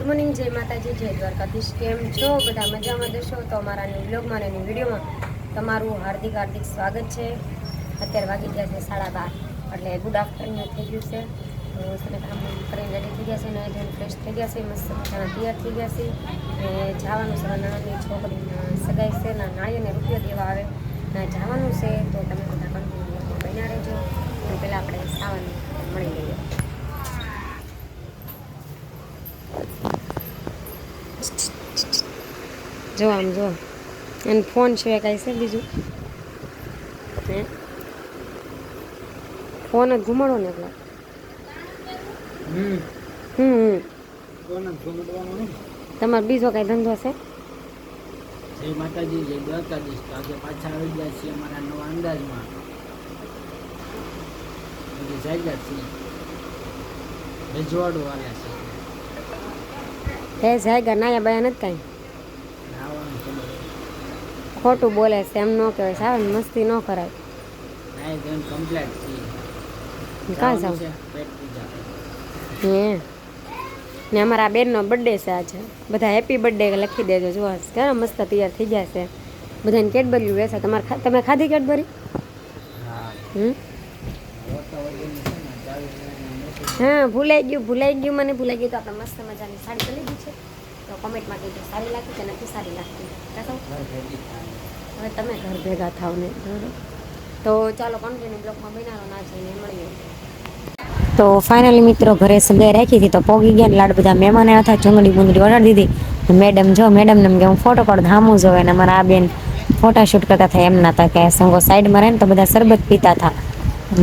Good morning જય માતાજી, જય દ્વારકાધીશ. કેમ છો? બધા મજામાં જશો તો અમારા ન્યૂ અને વિડીયોમાં તમારું હાર્દિક હાર્દિક સ્વાગત છે. અત્યારે વાગી ગયા છે સાડા બાર, એટલે ગુડ આફ્ટરનૂન થઈ ગયું છે. તો કામ કરીને રેડી થઈ ગયા છે ને ધ્યાન ફ્રેશ થઈ ગયા છે, મસ્ત મજાના તૈયાર થઈ ગયા છે. ને જવાનું છે નાની છોકરીના સગાઈ છે, ના નાળિયેરને રૂપિયો દેવા આવે. ને જવાનું છે, તો તમે બધા કન્ટિન્યુ બન્યા રહેજો. અને પહેલાં આપણે સાવન મળી લઈએ જો આમ જો. અને ફોન સિવાય કાંઈ છે બીજું? હે? ફોન જ ઘુમાડો ને એટલે. હમ. તમારો બીજો કાંઈ ધંધો છે? જય માતાજી જય દ્વારકાધીશ. તો આજે પાછા આવી ગયા છીએ અમારા નવા અંદાજમાં. આજે ગયા છીએ. રજવાડું આવ્યા છે. હે જાયગા નાયા બયા નથી કાંઈ? ખોટું બોલે છે એમ ન કહેવાય સારું મસ્તી ન કરાય. કાં જાવ હે. ને અમારા બેનનો બર્થડે છે આજે. બધા હેપી બર્થડે લખી દેજો જો કેવા મસ્ત તૈયાર થઈ ગયા છે. બધાને કેડબરી વેચે તમારે તમે ખાધી કેડબરી હમ? હા ભૂલાઈ ગયું ભૂલાઈ ગયું મને ભૂલાઈ ગયું. તો આપણે મસ્ત મજાની સાડી ચલી ગઈ છે. તો કોમેન્ટમાં કીધું સારી લાગી કે નથી સારી લાગતી કાં ઘર ભેગી થાય હવે તમે ઘર ભેગા થાવ ને બરાબર તો ચાલો કન્ટિન્યુ બ્લોકમાં બનાવો ના જઈને મળીએ તો ફાઇનલી મિત્રો ઘરે સગાઈ રાખી હતી તો પોગી ગયા ને લાડ બધા મહેમાન હતા, ચુંગળી બુંદડી ઓર્ડર દીધી. મેડમ જો મેડમ ને એમ કે હું ફોટો પાડ ધામું જોવે ને અમારા આ બેન ફોટા શૂટ કરતા હતા, એમ ના હતા કે સંગો સાઈડમાં રહે ને તો બધા શરબત પીતા હતા.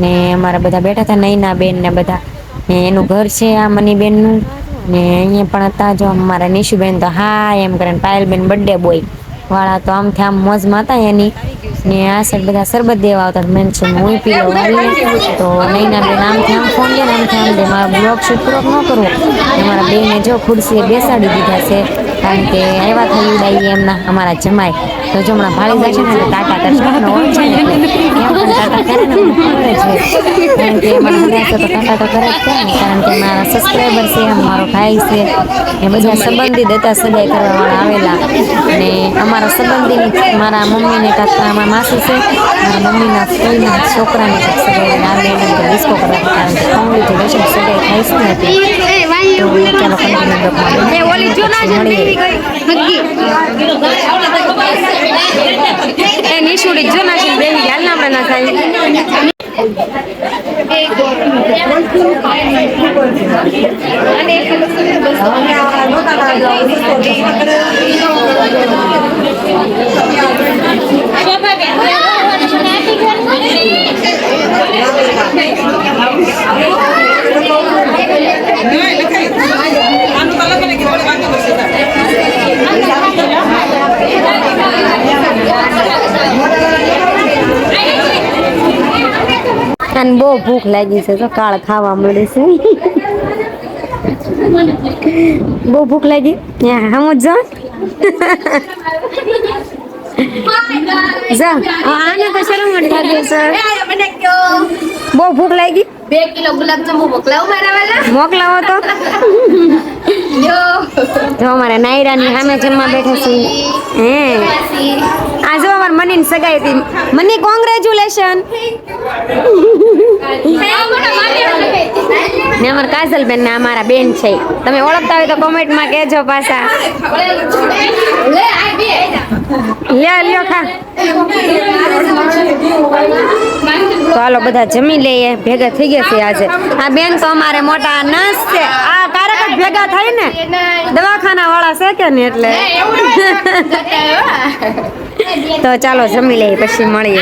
ને અમારા બધા બેઠા હતા, નૈના બેન ને બધા. ને એનું ઘર છે, આ મની બેનનું. ને અહીંયા પણ હતા જો અમારા નિશુબેન તો હા એમ કરે ને પાયલબેન બર્થડે બોય વાળા તો આમથી આમ મોજમાં હતા એની. ને આ સાઈડ બધા શરબત દેવા આવતા મેન છે હું પી લઉં તો નૈના બેન આમથી આમ ફોન લે આમથી આમ દે મારા બ્લોગ શૂટ પૂરો ન કરવો અમારા બેને જો ખુરશીએ બેસાડી દીધા છે. કારણ કે આવ્યા થઈ ઉડાઈ એમના અમારા જમાઈ. તો જો હમણાં ભાળી જશે ને ટાટા કરશે હોય છે ને, એમ પણ ટાટા કરે ને, મને છે. કારણ કે અમારા બધા તો ટાટા તો કરે જ ને, કારણ કે મારા સબસ્ક્રાઈબર છે, મારો ભાઈ છે, એ બધા સંબંધી હતા, સગાઈ કરવાવાળા આવેલા. અને અમારા સંબંધી મારા મમ્મીને કાકા, મારા માસી છે, મારા મમ્મીના ફૂલના છોકરાને સગાઈ આ કે ડિસ્કો કરવા કારણ કે કોંગ્રેથી સગાઈ થાય છે ને એટલે તો ચાલો કન્ટિન્યુ બ્લોકમાં મળીએ એ નિશુડી જો ના છે બેન હાલ ના આપણે ના થાય અને બહુ ભૂખ લાગી છે તો કાળ ખાવા મળે છે. બહુ ભૂખ લાગી. હમ જ જા. આને તો શરમ લાગે છે બહુ ભૂખ લાગી. બે કિલો ગુલાબજાંબુ મોકલાવું મારા મોકલાવો તો. જો. જો અમારે નાયરાની સામે જમવા બેઠા છે હે. આ જો અમાર મની સગાઈ હતી. મની કોંગ્રેચ્યુલેશન ને અમાર કાજલ બેન ને અમારા બેન છે. તમે ઓળખતા હોય તો કોમેન્ટમાં કહેજો પાછા. લે લ્યો ખા. તો હાલો બધા જમી લઈએ. ભેગા થઈ ગયા છે આજે. આ બેન તો અમારે મોટા નસ છે. આ કારક જ ભેગા થાય ને. દવાખાના વાળા છે કે ને એટલે? તો ચાલો જમી લઈએ પછી મળીએ.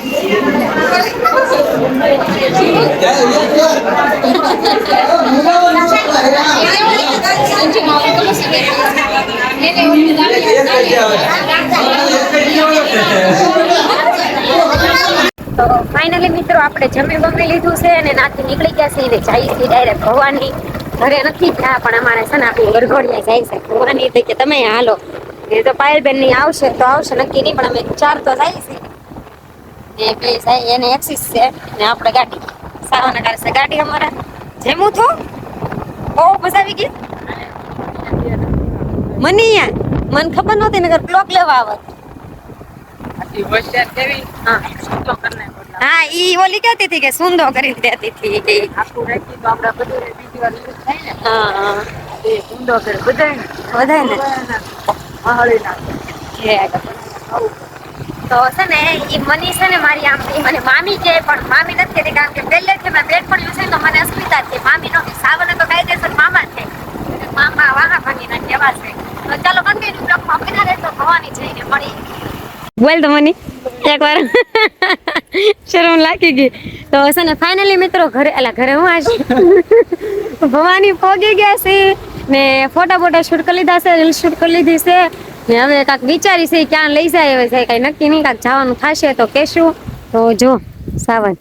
તો ફાઇનલી મિત્રો આપણે જમી બમી લીધું છે અને નાથી નીકળી ગયા છે. ને જાય છે ડાયરેક્ટ ભવાની. ઘરે નથી ગયા, પણ અમારે છે ને આપણી ગરઘોડિયા જાય છે. ભવાની તો કે તમે હાલો. એ તો પાયલબેનની આવશે તો આવશે, નક્કી નહીં, પણ અમે ચાર તો જાય છે. ને બે જાય એને એક્સિસ છે ને આપણે ગાડી. સાવાના કારસે ગાડી અમારા જેમું થું બહુ મજા આવી ગઈ. મને મને ખબર નહોતી નગર બ્લોક લેવા આવત કેવી હા. ઈ ઓલી કહેતી હતી કે સુંદો કરી દેતી હતી. કે ને. એ ઊંડો કરે બધાય ને નાખે છે. તો છે ને એ મની છે ને મારી આમ એ મને મામી કહે પણ મામી નથી કહેતી કારણ કે પહેલેથી મેં પેટ પડ્યું છે તો મને અસ્મિતા છે. મામી નો સાવને તો કાયદેસર મામા છે. મામા વાહા ભાગી ના કેવા છે. તો ચાલો કન્ટિન્યુ બ્લોકમાં બિના રહેતો ભવાની જઈને મળી. બોલ તો મની, એકવાર. શરમ લાગી ગઈ. તો છે ને ફાઇનલી મિત્રો ઘરે એટલે ઘરે હું આજ? ભવાની પોગી ગયા છે ને, ફોટા બોટા શૂટ કરી લીધા છે રીલ શૂટ કરી લીધી છે. ને હવે કાંક વિચારી છે ક્યાં લઈ જાય હવે કઈ નક્કી નહીં કાંક જવાનું થશે તો કેશું તો જો સાવન.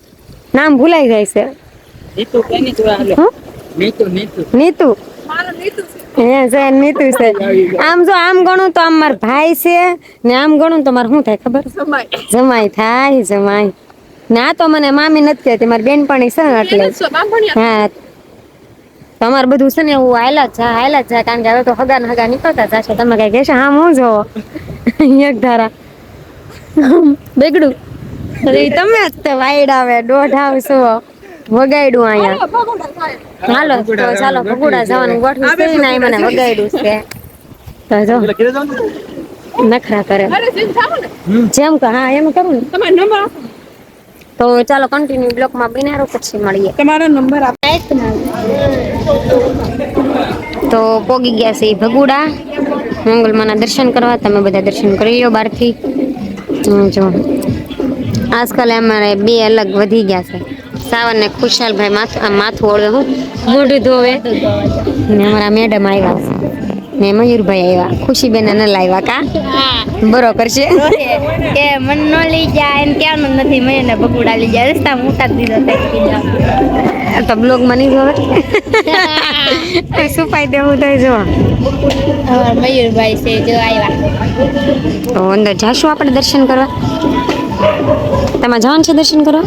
નામ ભૂલાઈ જાય છે. નીતુ કેની જોવા નીતુ નીતુ. નીતુ? નીતુ છે. આમ જો આમ ગણું તો આમ માર ભાઈ છે ને આમ ગણું તો મારે શું થાય ખબર? જમાઈ. થાય જમાઈ. ના તો મને મામી નથી કહેતી મારી બેનપણી છે ને એટલે. હા. તમારે બધું છે ને એવું હાયલા જ જાય હાયલા જ જાય કારણ કે હવે તો હગા ને હગા નીકળતા જશે તમે કઈ કહેશો? હા હું જોવો. એક ધારા. બેગડું. અરે તમે જ તે વાઈડ આવે દોઢ આવશો. વગાડ્યું અહીંયા. હાલો તો ચાલો ભગુડા જવાનું ગોઠવું છે. ને મને વગાડ્યું છે. તો જો. નખરા કરે. જેમ કે હા એમ કરું ને. તો ચાલો કન્ટિન્યુ બ્લોકમાં બિનારો પછી મળીએ. તમારો નંબર આપ તો પોગી ગયા છે ભગુડા. મંગલમાના દર્શન કરવા તમે બધા દર્શન કરી લો બહારથી જો. આજકાલ અમારે બે અલગ વધી ગયા છે. સાવન ને ખુશાલભાઈ માથું માથું ઓળવે હું. મોઢું ધોવે. ને અમારા મેડમ આવ્યા છે. ને મયુરભાઈ આવ્યા ખુશીબેન ન લાવ્યા કા? બરો કરશે કે મન નો લઈ જાય એમ ક્યાંનું નથી. મેં એને બગુડા લઈ જાય. રસ્તા મોટા દીધો તો બ્લોગમાં નહીં જોવે. શું ફાયદો હું થાય જો? મયુરભાઈ છે જો આવ્યા તો અંદર જાશું આપણે દર્શન કરવા? તમારે જવાનું છે દર્શન કરવા?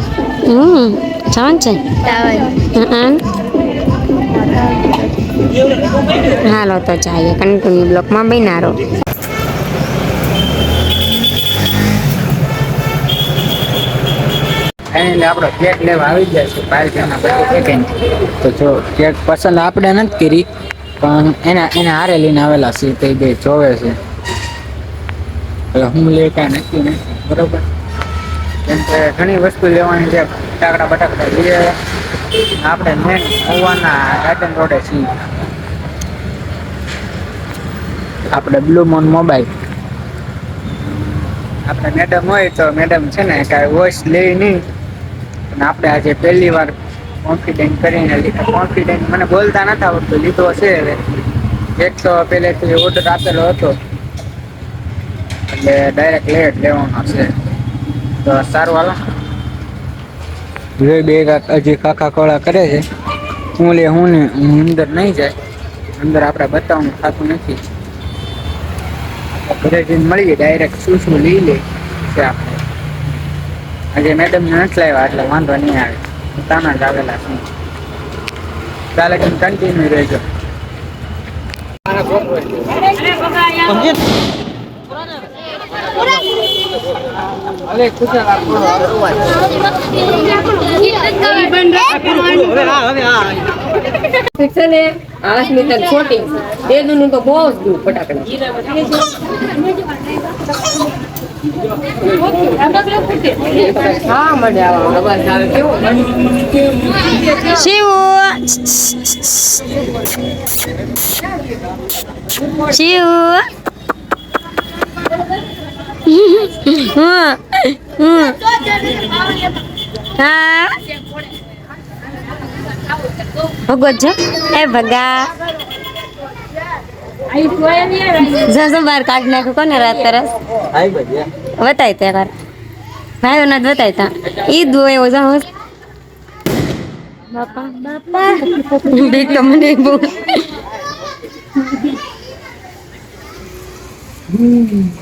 હમ જવાનું છે? હં. હાલો, તો જઈએ કન્ટિન્યુ બ્લોકમાં બનારો. ફાઇનલી આપણો કેક લેવા આવી જાય છે પાર્ટીના બધું તો જો, કેક પસંદ આપણે નથી કરી, પણ એના, એને હારે આવેલા છે બે જોવે છે. હવે હું લે કાંઈ નક્કી બરોબર? કેમ ઘણી વસ્તુ લેવાની છે બટાકડા લઈએ આપણે મેન ગોવાના ગાર્ડન રોડે છીએ. આપણે બ્લુ મોન મોબાઈલ આપણે મેડમ હોય તો મેડમ છે ને કાંઈ વોઇસ લે નહીં. પણ આપણે આજે પહેલી વાર કોન્ફિડન્ટ કરીને લીધા. કોન્ફિડન્ટ મને બોલતા નથી આવડતું, લીધો છે હવે. એક તો પહેલેથી ઓર્ડર આપેલો હતો. એટલે ડાયરેક્ટ લેટ લેવાનો છે. તો સારું હાલો. જોઈ બે કાક હજી કાકા કોળા કરે છે. હું લે હું ને હું અંદર નહીં જાય. અંદર આપણે બતાવવાનું થતું નથી. ઘરે જઈને મળીએ ડાયરેક્ટ શું શું લઈ લે છે આપણે. આજે મેડમ ને નથી લાવ્યા એટલે વાંધો નહીં આવે. પોતાના જ આવેલા છે. ચાલે કે કન્ટિન્યુ રહેજો. હવે ખુશાલ છે ને આસમિતા છોટી તે દુનું તો બહુ જ દૂર ફટાકડા હા મજા આવે અવાજ આવે કેવો શિવ શિવ હા હમ હા ભગવત જો એ ભગા જો જો બહાર કાઢ નાખ્યું કોને રાત કરસ બતાય તે વાર ભાઈઓ ના બતાય તા ઈ દો એવો જાઓ બાપા બાપા બીક તો Happy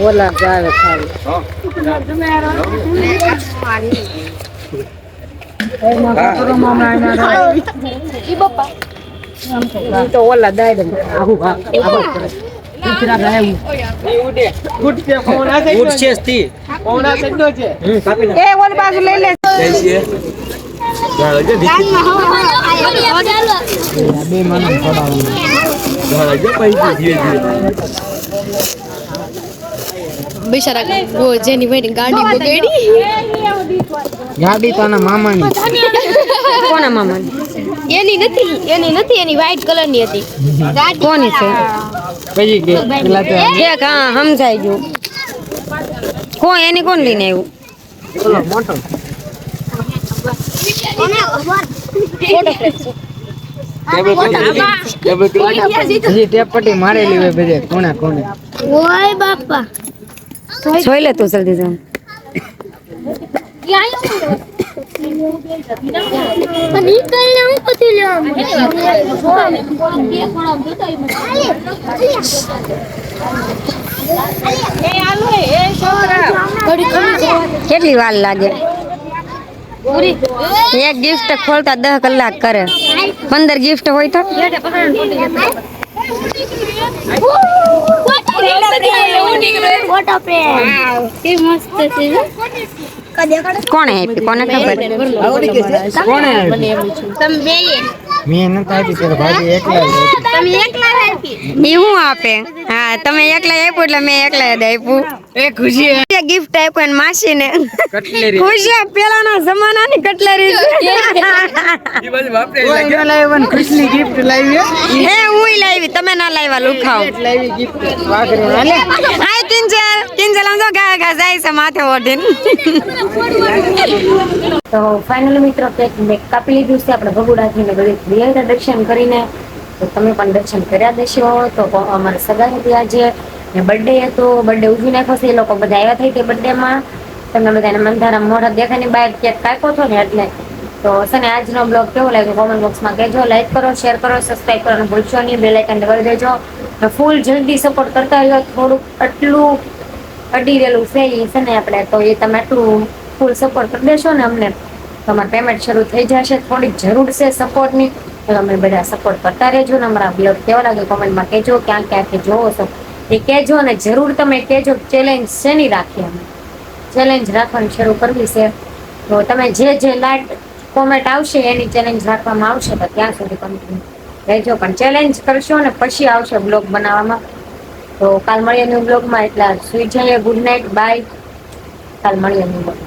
ઓલા આવે તો ઓલા દાય દે આવું આવું ગુડ છે ફોન આ ગુડ છે સ્તી ફોન આ છે એ ઓલી બાજુ લઈ લે બે મને બિચારા જેની વેડી ગાડી બગડી. ગાડી તો આના મામાની. કોના મામા એની નથી એની નથી એની વ્હાઈટ કલરની હતી. કોની છે? પછી એક હા સમજાઈ ગયું. કોણ એની કોણ લઈને આવ્યું? મોટો. હજી ટેપ પટ્ટી મારેલી હોય બધે કોણે કોણે ઓય બાપા જોઈ લે તું જલ્દી જાઉં કેટલી વાર લાગે એક ગિફ્ટ ખોલતા દસ કલાક કરે પંદર ગિફ્ટ હોય તો ફોટો ફ્રેમ કે મસ્ત છે કોણે આપી કોને ખબર કોણે આપી? તમે બે મેં નથી આપી તારા ભાભી એકલા જ આપી. તમે એકલા રાખી ઈ હું આપે હા તમે એકલા આપ્યું એટલે મેં એકલા જ આપ્યું. એ ખુશી ગિફ્ટ આપ્યું એને માસીને. કટલેરી. ખુશી પેલાના જમાનાની કટલેરી કોઈ ન લાવ્યો ને ખુશની gift લાવી હે? હે હું લાવી તમે ના લાવ્યા લુખાવ લાવી gift વાઘરી હાલે હાય કિંજલ. કિંજલ આમ તો ગા ગા જાય છે માથે ઓઢીને. તો ફાઇનલી મિત્રો કેક મેં કાપી લીધું છે આપણે ભગુડાથી ને બધી દર્શન કરીને તો તમે પણ દર્શન કર્યા દેશો તો અમારે સગા હતી આજે ને બર્થડે હતો બર્થડે ઉજવી નાખ્યો છે, એ લોકો બધા આવ્યા થઈ તે બર્થડેમાં તમને બધાને મંધારા મોઢા દેખાની બહાર ક્યાંક કાપ્યો છો ને એટલે. તો છે ને આજનો બ્લોગ કેવો લાગ્યો? કોમેન્ટ બોક્સમાં કહેજો લાઈક કરો શેર કરો સબસ્ક્રાઈબ અને ભૂલશો નહીં બેલ આઇકન દબાવી દેજો. ફૂલ જલ્દી સપોર્ટ કરતા રહ્યો, થોડુંક આટલું અડી રહેલું છે એ છે ને આપણે, તો એ તમે આટલું ફૂલ સપોર્ટ કરી દેશો ને અમને તમારું પેમેન્ટ શરૂ થઈ જશે. થોડીક જરૂર છે સપોર્ટની તો તમે બધા સપોર્ટ કરતા રહેજો ને અમારા બ્લોગ કેવો લાગે કોમેન્ટમાં કહેજો, ક્યાં ક્યાંથી જોવો છો? એ કહેજો અને જરૂર તમે કહેજો ચેલેન્જ શેની રાખી અમે? ચેલેન્જ રાખવાની શરૂ કરવી છે. તો તમે જે જે લાઈટ કોમેન્ટ આવશે એની ચેલેન્જ રાખવામાં આવશે તો ત્યાં સુધી કંપની રહેજો. પણ ચેલેન્જ કરશો ને પછી આવશે બ્લોગ બનાવવામાં. તો કાલ મળીએ ન્યૂ બ્લોગમાં એટલે સુઈ જઈએ ગુડ નાઇટ, બાય. કાલ મળીએ ન્યૂ બ્લોગ